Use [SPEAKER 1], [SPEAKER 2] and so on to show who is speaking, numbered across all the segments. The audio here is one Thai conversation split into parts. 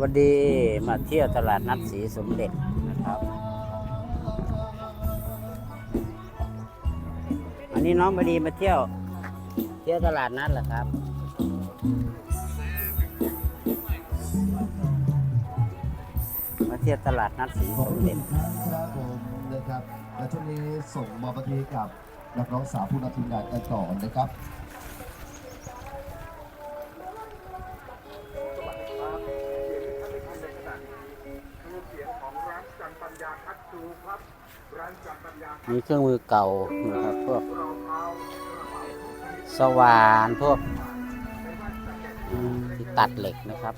[SPEAKER 1] วันดีมาเที่ยวตลาดนัดสีสมเด็จนะครับ อันนี้น้องบดีมาเที่ยว เที่ยวตลาดนัดเหรอครับมาเที่ยวตลาดนัดสีสมเด็จ
[SPEAKER 2] ครับผมนะครับและช่วงนี้ส่งมาปฏิกับนักร้องสาวผู้นำทีมงานกันต่อนะครับ
[SPEAKER 1] มีเครื่องมือเก่านะครับพวกสว่านพวกอืมที่ตัดเหล็กนะครับ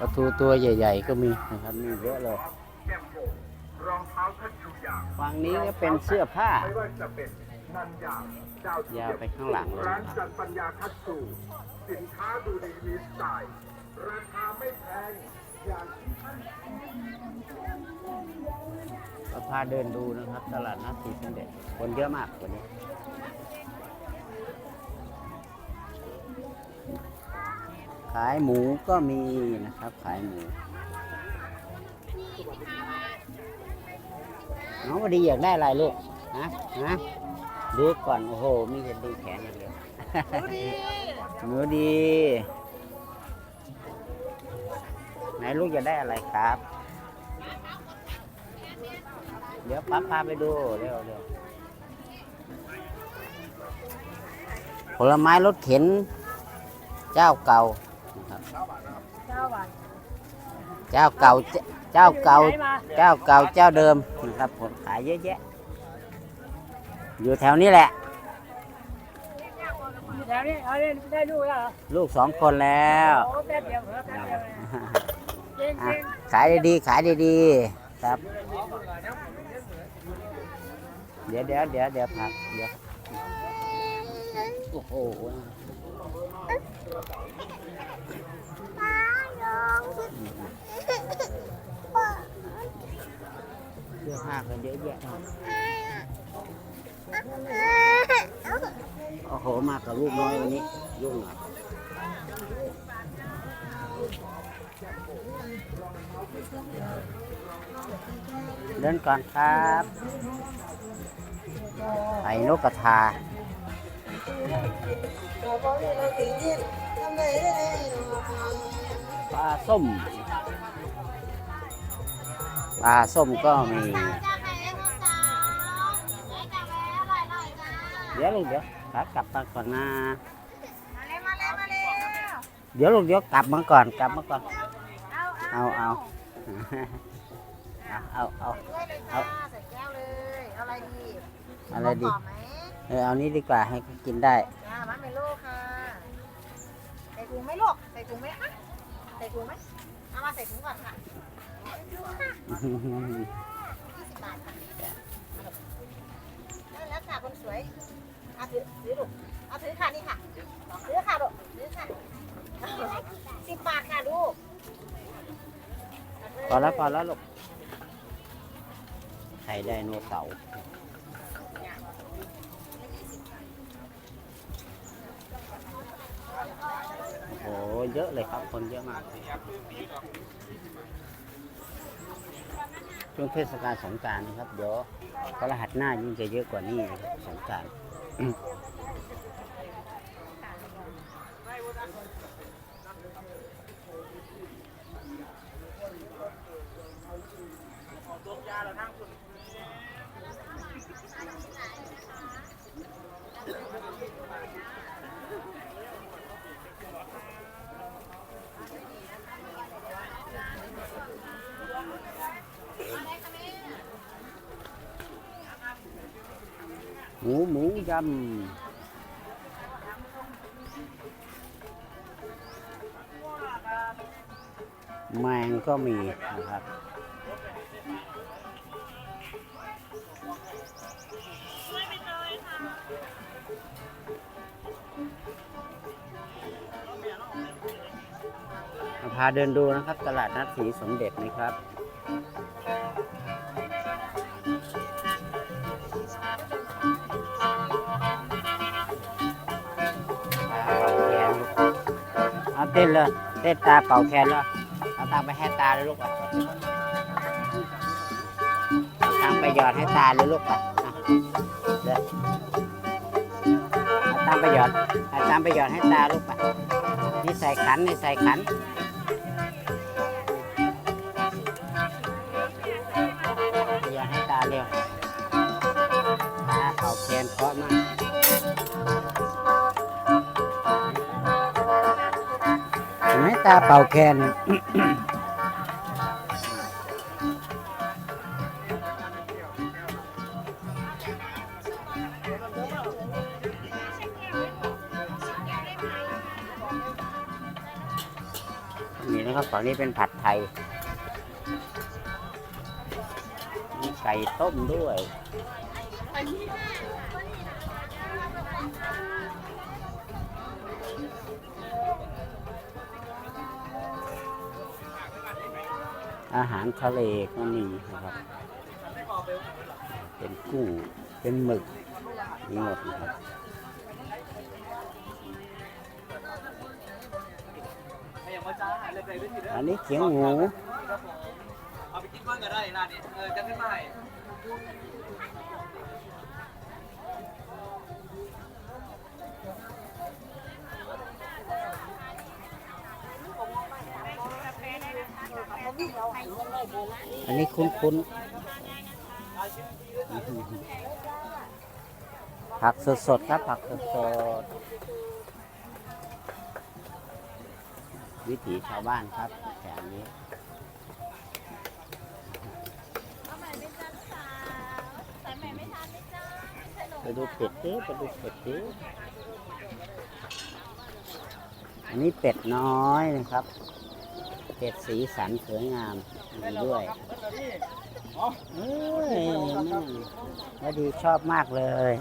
[SPEAKER 1] ประตูตัวใหญ่ ๆ ก็มีนะครับมีเยอะเลยฝั่งนี้ก็เป็นเสื้อผ้า
[SPEAKER 3] ไม่ว่าจะเป็นนันยางเจ้าเที
[SPEAKER 1] ยาวไปข้างหลังเลย
[SPEAKER 3] ร้าน
[SPEAKER 1] นะครับ
[SPEAKER 3] จันปัญญาคัตสูสินค้าดูดีมีสไตล์ราคาไม่แพงอย่างที่ท่าน
[SPEAKER 1] เราพาเดินดูนะครับ ตลาดนัดสีสมเด็จคนเยอะมากวันนี้ขายหมูก็มีนะครับ ขายหมูน้องวดีอยากได้อะไรลูก ฮะ ฮะ ดูก่อนโอ้โห มีแต่ดูแขนอย่างเดียวหนูดี ไหนลูกจะได้อะไรครับ เดี๋ยวปั๊บพาไปดูเร็วเร็วผลไม้รถเข็น เจ้าเก่านะครับ
[SPEAKER 4] เก้าบาท
[SPEAKER 1] เจ้าเก่า เจ้าเจ้าเก่า
[SPEAKER 4] ไหนมา
[SPEAKER 1] เจ้าเก่า เจ้าเดิมนะครับผมขายเยอะแยะ อยู่แถวนี้แหละ
[SPEAKER 4] อยู่แถวนี้เอาได้ได้ลูกแล้วเหรอ
[SPEAKER 1] ลูกสองคนแล้ว
[SPEAKER 4] โอ้แป๊บเดียวเหรอแป๊บเดียวนะเก่ง
[SPEAKER 1] อะ
[SPEAKER 4] เก่ง
[SPEAKER 1] ขายดีๆขายดีๆครับ เดี๋ยวเดี๋ยวเดี๋ยวเดี๋ยวพักเดี๋ยวโอ้โหเสื้อผ้าก็เยอะแยะ โอ้โหมากับลูกน้อยวันนี้ยุ่งหน่อเดินก่อนครับไอ้นกกระทาปลาส้มปลาส้มก็มี เดี๋ยวลูกเดี๋ยวขากลับมาก่อนนะ
[SPEAKER 4] มาเร็วมาเร็วมาเร็ว
[SPEAKER 1] เดี๋ยวลูกเดี๋ยวกลับมาก่อนกลับมาก่อน
[SPEAKER 4] เอาเอา
[SPEAKER 1] เอาเอาเอาเอา
[SPEAKER 4] ด้วยเลย
[SPEAKER 1] เอา
[SPEAKER 4] ค่ะใส่แก้วเลยเอาอะไรดี
[SPEAKER 1] อะไรดี
[SPEAKER 4] หอมไหม
[SPEAKER 1] เออเอานี้ดีกว่าให้เขากินได้
[SPEAKER 4] จ้ามัดเมโล่ค่ะใส่ถุงไหมลูกใส่ถุงไหมคะใส่ถุงไหมเอามาใส่ถุงก่อนค่ะยี่สิบบาทค่ะได้แล้ว ค่ะคนสวยเอาถือถือลูกเอาถือค่ะนี่ค่ะถือค่ะลูกถือค่ะสิบบาทค่ะลูก
[SPEAKER 1] พอแล้วพอแล้วลูกไข่ไดโนเสาร์โอ้โหเยอะเลยครับ คนเยอะมาก ช่วงเทศกาลสงการนะครับ เดี๋ยวพระรหัสหน้ายิ่งจะเยอะกว่านี้นะครับสงกราร หมูหมูยำแมงก็มีนะครับมาพาเดินดูนะครับ ตลาดนัดสีสมเด็จนะครับ เต้นเลยเต้นตาเป่าแคนเลยเอาตังไปให้ตาเลยลูกไปเอาตังไปหยอดให้ตาเลยลูกไปะเด้อเอาตังไปหยอดเอาตังไปหยอดให้ตาลูกไปนี่ใส่ขันนี่ใส่ขันหยอดให้ตาเร็ว ตาเป่าแคนนี่นะครับฝั่งนี้เป็นผัดไทย มีไก่ต้มด้วย อ อาหารทะเลก็มีนะครับ เป็นกุ้ง เป็นหมึกมีหมดนะครับอันนี้เขียงหมู
[SPEAKER 5] เอาไปกินบ้างก็ได้ร้านนี้เออจะขึ้นมาให้
[SPEAKER 1] อันนี้คุ้นๆ ผักสดๆ ครับ ผักสดๆ วิถีชาวบ้านครับแถวนี้ไปดูเป็ดดิไปดูเป็ดดิอันนี้เป็ดน้อยนะครับ เป็ดสีสันสวยงามมีด้วยเอ้ยนั่นวดีชอบมากเลย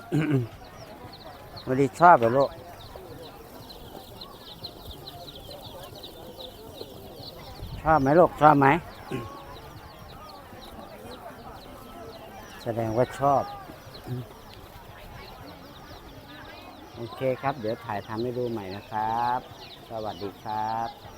[SPEAKER 1] วดีชอบเหรอลูกชอบไหมลูกชอบไหม แสดงว่าชอบ โอเคครับ เดี๋ยวถ่ายทำให้ดูใหม่นะครับ สวัสดีครับ